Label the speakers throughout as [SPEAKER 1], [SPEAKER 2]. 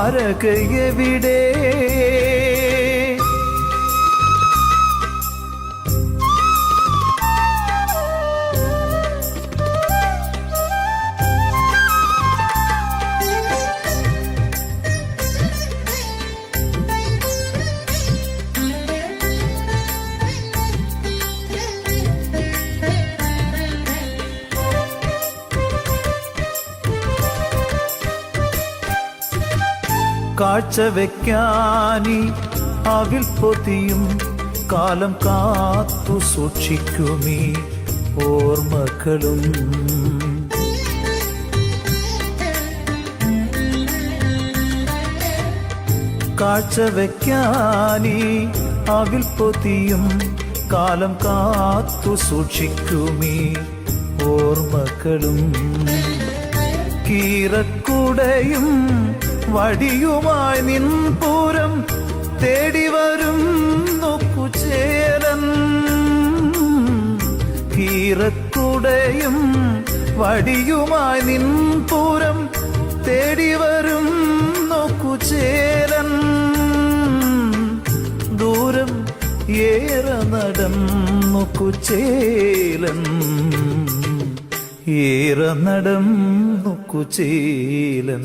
[SPEAKER 1] ദ്വാരകയെവിടെ കാഴ്ച വെക്കാനി അവിൽ പൊതിയും കാലം കാത്തു സൂക്ഷിക്കുമീ ഓർമ്മകളും. കാഴ്ച വെക്കാനി അവിൽ പൊതിയും കാലം കാത്തു സൂക്ഷിക്കുമീ ഓർമ്മകളും. കീറക്കുടയും വടിയുമായി നിൻപൂരം തേടി വരും നോക്കുചേരൻ കീറക്കുടയും വടിയുമായി നിൻ പൂരം തേടി വരും നോക്കുചേരൻ ദൂരം ഏറെ നടന്നു കുചേലൻ ഏറെ നോക്കു കുചേലൻ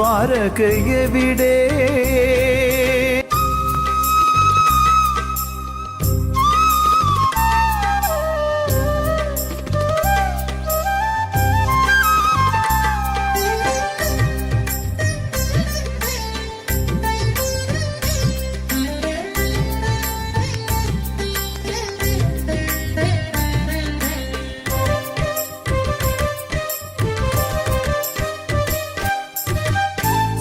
[SPEAKER 1] ദ്വാരകയെവിടെ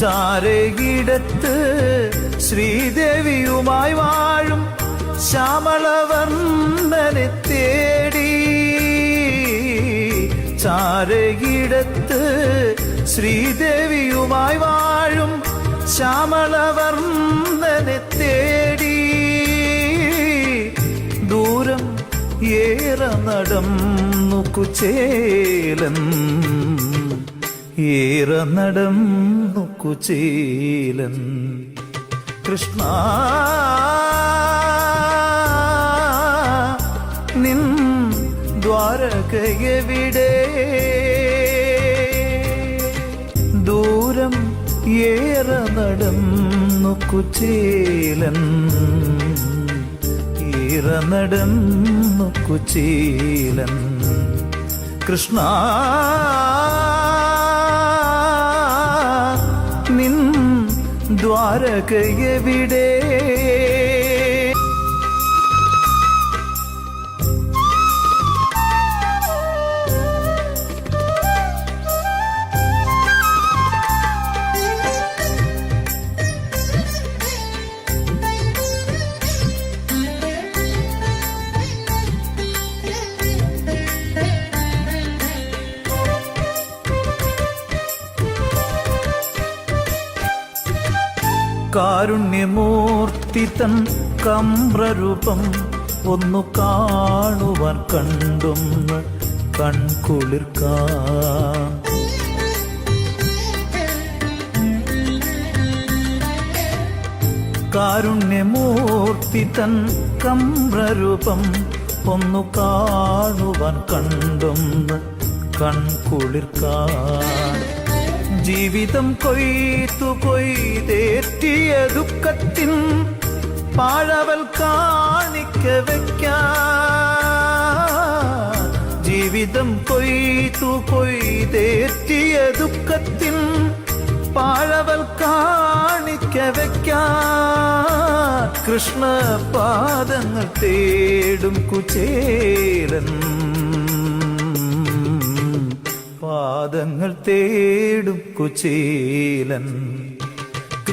[SPEAKER 1] ചാരകിടത്ത് ശ്രീദേവിയുമായി വാഴും ശ്യാമളവർണനെ തേടി. ചാരകിടത്ത് ശ്രീദേവിയുമായി വാഴും ശ്യാമളവർണനെ തേടി. ദൂരം ഏറെ നടന്നു കുചേലൻ ഏറെ കുചേലൻ. കൃഷ്ണ നിൻ ദ്വാരകയെവിടെ ദൂരം ഏറെ നടന്നു കുചീലൻ. നടന്നു കുചേലൻ. കൃഷ്ണ ദ്വാരകയെവിടെ കാരുണ്യമൂർത്തി തൻ കമ്രരൂപം ഒന്നു കാണുവാൻ കണ്ടൊന്ന് കൺകുളിർക്കാൻ കാരുണ്യമൂർത്തി തൻ കമ്രരൂപം ഒന്നു കാണുവാൻ കണ്ടും കൺകുളിർക്കാൻ ജീവിതം കൊയ്ത്തു കൊയ്തേറ്റിയ ദുഃഖത്തിൻ പാഴവൽ കാണിക്ക വയ്ക്കാൻ ജീവിതം കൊയ്തു കൊയ്തേറ്റിയ ദുഃഖത്തിൻ പാഴവൽ കാണിക്ക വയ്ക്കാൻ കൃഷ്ണ പാദങ്ങൾ തേടും കുചേരൻ പാദങ്ങൾ തേടും കുചേലൻ.